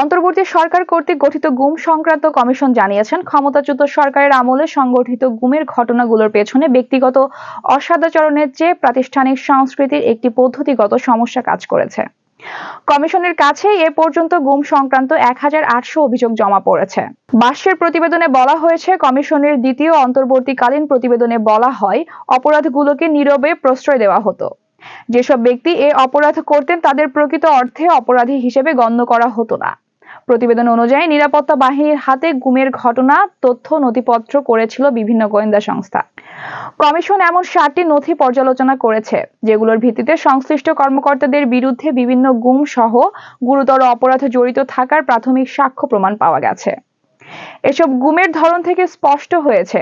অন্তর্বর্তী সরকার কর্তৃক গঠিত গুম সংক্রান্ত কমিশন জানিয়েছেন, ক্ষমতাচ্যুত সরকারের আমলে সংগঠিত গুমের ঘটনাগুলোর পেছনে ব্যক্তিগত অসদাচরণের চেয়ে প্রাতিষ্ঠানিক সংস্কৃতির একটি পদ্ধতিগত সমস্যা কাজ করেছে। কমিশনের কাছে এ পর্যন্ত গুম সংক্রান্ত এক হাজার আটশো অভিযোগ জমা পড়েছে। বার্ষের প্রতিবেদনে বলা হয়েছে, কমিশনের দ্বিতীয় অন্তর্বর্তীকালীন প্রতিবেদনে বলা হয়, অপরাধগুলোকে নীরবে প্রশ্রয় দেওয়া হতো। যেসব ব্যক্তি এ অপরাধ করতেন, তাদের প্রকৃত অর্থে অপরাধী হিসেবে গণ্য করা হতো না। প্রতিবেদন অনুযায়ী নিরাপত্তা বাহিনীর হাতে গুমের ঘটনা, তথ্য, নথিপত্র করেছিল বিভিন্ন গোয়েন্দা সংস্থা। কমিশন এমন সাতটি নথি পর্যালোচনা করেছে, যেগুলোর ভিত্তিতে সংশ্লিষ্ট কর্মকর্তাদের বিরুদ্ধে বিভিন্ন গুম সহ গুরুতর অপরাধে জড়িত থাকার প্রাথমিক সাক্ষ্য প্রমাণ পাওয়া গেছে। এসব গুমের ধরন থেকে স্পষ্ট হয়েছে।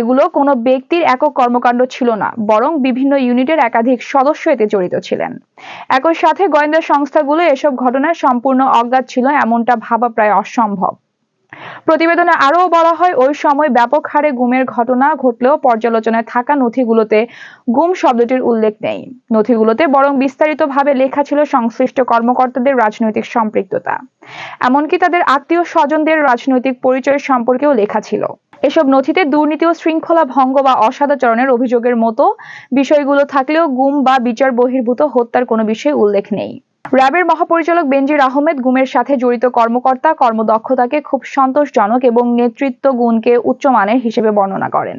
এগুলো কোনো ব্যক্তির একক কর্মকাণ্ড ছিল না, বরং বিভিন্ন ইউনিটের একাধিক সদস্য এতে জড়িত ছিলেন। একই সাথে গোয়েন্দা সংস্থাগুলো এসব ঘটনায় সম্পূর্ণ অজ্ঞাত ছিল এমনটা ভাবা প্রায় অসম্ভব। প্রতিবেদনে আরও বলা হয়, ওই সময় ব্যাপক হারে গুমের ঘটনা ঘটলেও পর্যালোচনায় থাকা নথিগুলোতে গুম শব্দটির উল্লেখ নেই। নথিগুলোতে বরং বিস্তারিতভাবে লেখা ছিল সংশ্লিষ্ট কর্মকর্তাদের রাজনৈতিক সম্পৃক্ততা। এমনকি তাদের আত্মীয় স্বজনদের রাজনৈতিক পরিচয় সম্পর্কেও লেখা ছিল। এসব নথিতে দুর্নীতি ও শৃঙ্খলা ভঙ্গ বা অসদাচরণের অভিযোগের মতো বিষয়গুলো থাকলেও গুম বা বিচার বহির্ভূত হত্যার কোনো বিষয় উল্লেখ নেই। র্যাবের মহাপরিচালক বেনজির আহমেদ গুমের সাথে জড়িত কর্মকর্তা কর্মদক্ষতাকে খুব সন্তোষজনক এবং নেতৃত্ব গুণকে উচ্চমানের হিসেবে বর্ণনা করেন।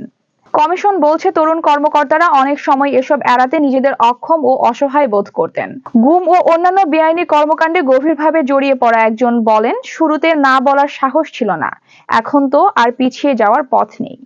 কমিশন বলছে, তরুণ কর্মকর্তারা অনেক সময় এসব এড়াতে নিজেদের অক্ষম ও অসহায় বোধ করতেন। গুম ও অন্যান্য বেআইনি কর্মকাণ্ডে গভীরভাবে জড়িয়ে পড়া একজন বলেন, শুরুতে না বলার সাহস ছিল না। এখন তো আর পিছিয়ে যাওয়ার পথ নেই।